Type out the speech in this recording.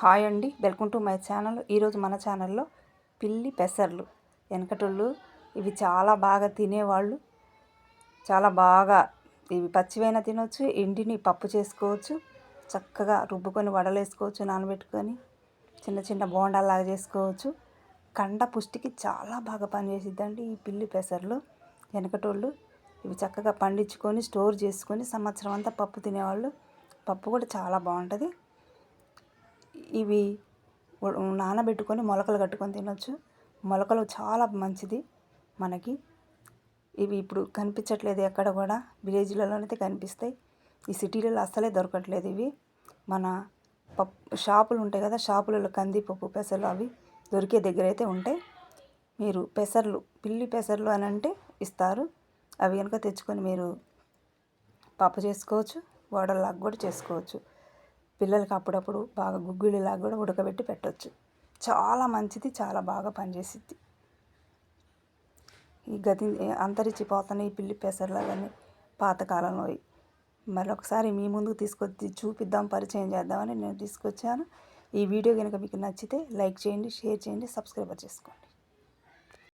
Hi అండి. Welcome to my channel. ఈరోజు మన ఛానల్లో పిల్లి పెసర్లు. వెనకటోళ్ళు ఇవి చాలా బాగా తినేవాళ్ళు. చాలా బాగా ఇవి పచ్చివైనా తినొచ్చు ఎండిని పప్పు చేసుకోవచ్చు చక్కగా రుబ్బుకొని వడలేసుకోవచ్చు నానబెట్టుకొని చిన్న చిన్న బోండాలాగా చేసుకోవచ్చు. కండ పుష్టికి చాలా బాగా పనిచేసిద్దండి ఈ పిల్లి పెసర్లు. వెనకటోళ్ళు ఇవి చక్కగా పండించుకొని స్టోర్ చేసుకొని సంవత్సరం అంతా పప్పు తినేవాళ్ళు. పప్పు కూడా చాలా బాగుంటుంది. ఇవి నానబెట్టుకొని మొలకలు కట్టుకొని తినొచ్చు. మొలకలు చాలా మంచిది మనకి. ఇవి ఇప్పుడు కనిపించట్లేదు ఎక్కడ కూడా. విలేజ్లలోనైతే కనిపిస్తాయి. ఈ సిటీలలో అస్సలే దొరకట్లేదు ఇవి. మన పప్పు షాపులు ఉంటాయి కదా షాపులలో కందిపప్పు పెసర్లు అవి దొరికే దగ్గర అయితే ఉంటాయి. మీరు పెసర్లు పిల్లి పెసర్లు అని అంటే ఇస్తారు. అవి కనుక తెచ్చుకొని మీరు పప్పు చేసుకోవచ్చు వడల్లాగా కూడా చేసుకోవచ్చు. పిల్లలకి అప్పుడప్పుడు బాగా గుగ్గిళ్ళలాగా కూడా ఉడకబెట్టి పెట్టవచ్చు చాలా మంచిది చాలా బాగా పనిచేసిద్ది. ఈ గతి అంతరించిపోతున్న ఈ పిల్లి పెసర్లు అవన్నీ పాతకాలంలో మరొకసారి మీ ముందుకు తీసుకొచ్చి చూపిద్దాం పరిచయం చేద్దామని నేను తీసుకొచ్చాను. ఈ వీడియో కనుక మీకు నచ్చితే లైక్ చేయండి షేర్ చేయండి సబ్స్క్రైబర్ చేసుకోండి.